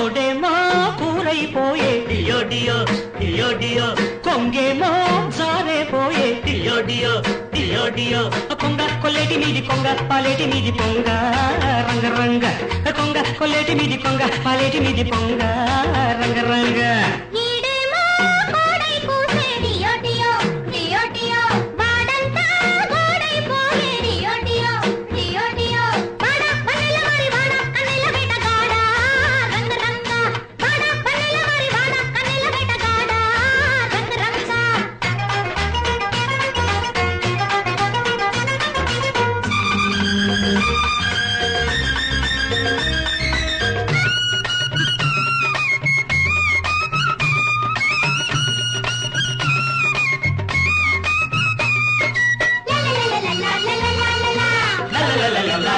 తోడేమో కూరైపోయే డియో డియో డియో డియో కొంగేమో జారేపోయే. డియో డియో డియో డియో కొంగ కొల్లేటి మీది కొంగ పాలేటి మీది పొంగ. రంగ రంగ. కొంగ కొల్లేటి మీది కొంగ పాలేటి మీది పొంగ. రంగ రంగ.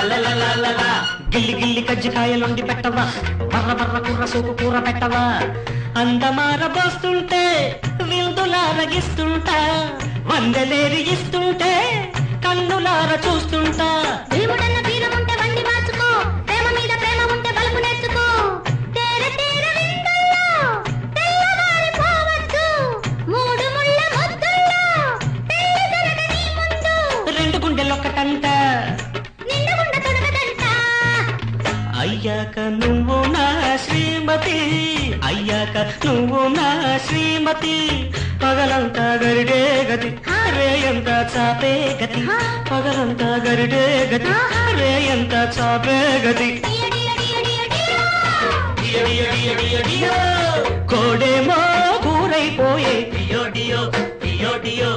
గిల్లి గిల్లి కజ్జికాయలుండి పెట్టవా? బర్ర బర్ర కూర సూపు కూర పెట్టవా? అందమార పోస్తుంటే విందులారగిస్తుంటా వందలేరి ఇస్తుంటే కన్నులార చూస్తుంటా. అయ్యాక నువ్వు నా శ్రీమతి అయ్యాక నువ్వు నా శ్రీమతి. పగలంతా గరిడే గతి రేయంతా చాపే గతి పగలంతా గరిడే గతి రేయంతా చాపే గతి. కోడేమో కూరైపోయే డియో డియో డియో డియో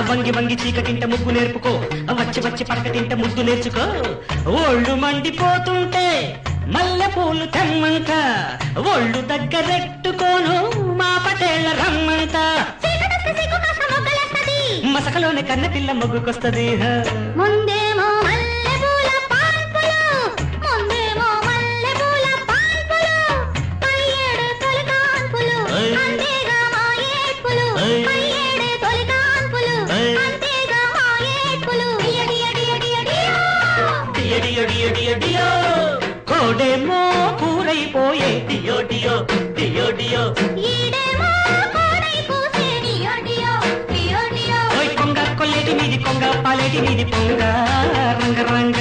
వంగి వంగి చీకటింట ముగ్గు నేర్పుకో. వచ్చి వచ్చి పక్కటింట ముద్దు నేర్చుకో. ఒళ్ళు మండిపోతుంటే మల్లె పూలు తెమ్మంట ఒళ్ళు దగ్గరెట్టుకోను మా పటేళ్ళ రమ్మంట మసకలోనే కన్న పిల్ల మొగ్గుకొస్తది. హ. డియో డియో డియో డియో డియో కోడేమో కూరైపోయే డియో డియో డియో డియో ఈడేమో కోడై కూసే డియో డియో డియో డియో ఓయ్ కొంగ కొల్లేటి మీది కొంగ పాలేటి మీది పొంగ రంగ రంగ